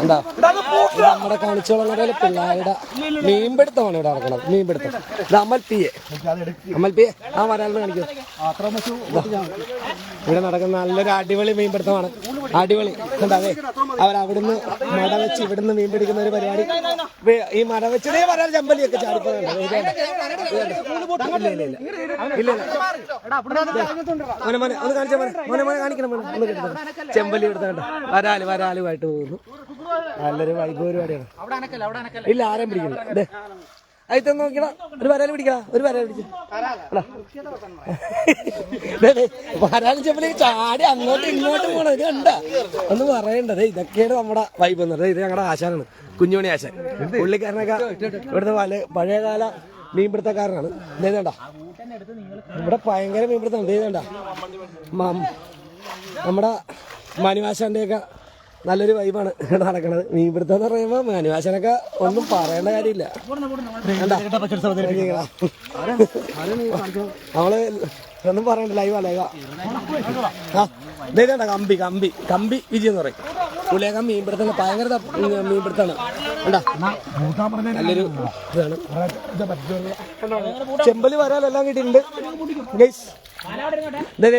എന്താ? നമ്മുടെ കാണിച്ചോളങ്ങരയിലെ പിള്ളേരുടെ മീൻപിടുത്തമാണ് ഇവിടെ നടക്കുന്നത്. മീൻപിടുത്തം. ഇത് Amal P A. Amal P A. ആ വരാലെന്ന് കാണിക്കും. ഇവിടെ നടക്കുന്ന നല്ലൊരു അടിപൊളി മീൻപിടുത്തമാണ്. അടിപൊളി. അവർ അവിടുന്ന് മട വെച്ച് ഇവിടുന്ന് മീൻ പിടിക്കുന്ന ഒരു പരിപാടി. ഈ മട വെച്ച് പറയാൻ വരാൻ ചമ്പലിയൊക്കെ ചാടിപ്പോകുന്നുണ്ട് ചെമ്പലി എടുത്തോണ്ട് വരാൽ വരാലുമായിട്ട് പോകുന്നു. നല്ലൊരു വൈബ് പരിപാടിയാണ്. ഇല്ല ആരെയും പിടിക്കില്ല. അയത്തെ നോക്കിടാ ഒരു വരാൽ പിടിക്കടാ. ഒരു വരാൽ പിടിച്ചു. വരാൽ ചെമ്പലി ചാടി അങ്ങോട്ടും ഇങ്ങോട്ടും പോണ. ഇത് കണ്ട? ഒന്ന് പറയണ്ടത് ഇതൊക്കെയാണ് നമ്മുടെ വൈബ് എന്ന്. പറയുന്നത് ഇത് ഞങ്ങളുടെ ആശാനാണ്. കുഞ്ഞുമണി ആശാൻ. പുള്ളിക്കാരനൊക്കെ ഇവിടുത്തെ പല പഴയകാല മീൻപിടുത്തക്കാരനാണ്. ഇതേതണ്ട ഇവിടെ ഭയങ്കര മീൻപിടുത്തം. ഇതേതണ്ട നമ്മുടെ മനുവാശാന്റെ ഒക്കെ നല്ലൊരു വൈബാണ് ഇവിടെ നടക്കണത്. മീൻപിടുത്തം എന്ന് പറയുമ്പോൾ മനുവാശനൊക്കെ ഒന്നും പറയേണ്ട കാര്യമില്ല? നമ്മൾ ഒന്നും പറയണ്ട ലൈവ് അല്ലേ കമ്പി കമ്പി. കമ്പി വിജയം എന്ന് പറയും. പുലിയേക്കാൻ മീൻപിടുത്തം ഭയങ്കര മീൻപിടുത്തമാണ് നല്ലൊരു ഇതാണ്. ചെമ്പൽ വരാലെല്ലാം കിട്ടിയിട്ടുണ്ട്. ഗൈസ്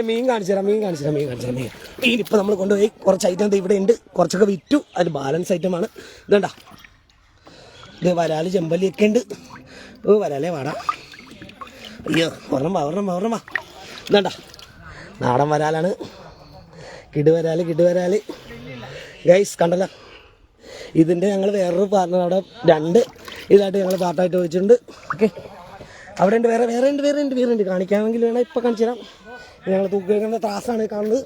മീൻ കാണിച്ചു തരാം മീൻ കാണിച്ചു തരാം മീൻ കാണിച്ചു തരാം. മീൻ. മീൻ ഇപ്പൊ നമ്മൾ കൊണ്ടുപോയി കുറച്ച് ഐറ്റം ഇവിടെ ഉണ്ട്. കുറച്ചൊക്കെ വിറ്റു. അത് ബാലൻസ് ഐറ്റം ഐറ്റമാണ് ഇതണ്ട? ഇത് വരാൽ ചെമ്പല്ലിയൊക്കെ ഉണ്ട്. ഓ വരാലേ വാടാ. അയ്യോ ഒരെണ്ണം വാ ഒരെണ്ണം വാ ഒരെണ്ണം വാ. ഇതണ്ട? നാടൻ വരാലാണ്. കിടുവരാൽ കിടുവരാൽ ഗൈസ് കണ്ടല്ല? ഇതിന്റെ ഞങ്ങൾ വേറൊരു പാർട്ണർ അവിടെ രണ്ട്. ഇതായിട്ട് ഞങ്ങൾ പാർട്ടായിട്ട് വെച്ചിട്ടുണ്ട് ഓക്കെ അവിടെ ഉണ്ട് വേറെ വേറെ ഉണ്ട് വേറെ ഉണ്ട് വേറെ ഉണ്ട്. കാണിക്കാമെങ്കിൽ വേണം ഇപ്പം കാണിച്ചു തരാം. ഞങ്ങൾ തൂക്കി വെക്കുന്ന ത്രാസാണ് കാണുന്നത്.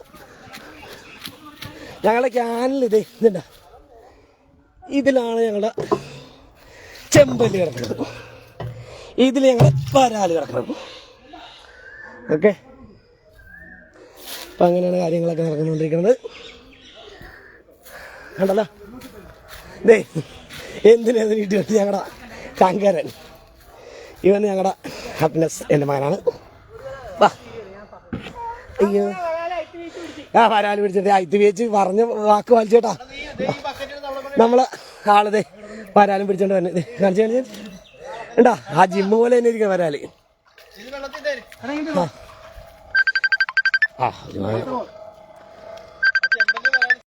ഞങ്ങളുടെ ക്യാനിൽ ഇതേ ഇതുണ്ട. ഇതിലാണ് ഞങ്ങളുടെ ചെമ്പല്ലി കിടക്കുന്നത്. ഇതിൽ ഞങ്ങൾ പരാൽ കിടക്കുന്നത്. ഓക്കെ? അപ്പം അങ്ങനെയാണ് കാര്യങ്ങളൊക്കെ നടന്നുകൊണ്ടിരിക്കുന്നത്. കണ്ടല്ലോ? ദേ എന്തിനാ ഇട്ടിട്ട് ഞങ്ങളുടെ ശങ്കരൻ ഇവൻ ഞങ്ങളുടെ ഹാപ്പിനെസ് എന്റെ മകനാണ്. വാ. അയ്യോ. ആ വരാൽ പിടിച്ചിട്ട് ഐത്തി വെച്ച് പറഞ്ഞ വാക്ക് വലിച്ചേട്ടാ. നമ്മളെ ആളതെ വരാലും പിടിച്ചോണ്ട് വന്നത് കാണിച്ചു കാണിച്ചു. ഉണ്ടാ ആ ജിമ്മ് പോലെ തന്നെ ഇരിക്കണം വരാൽ. ആ. ആ.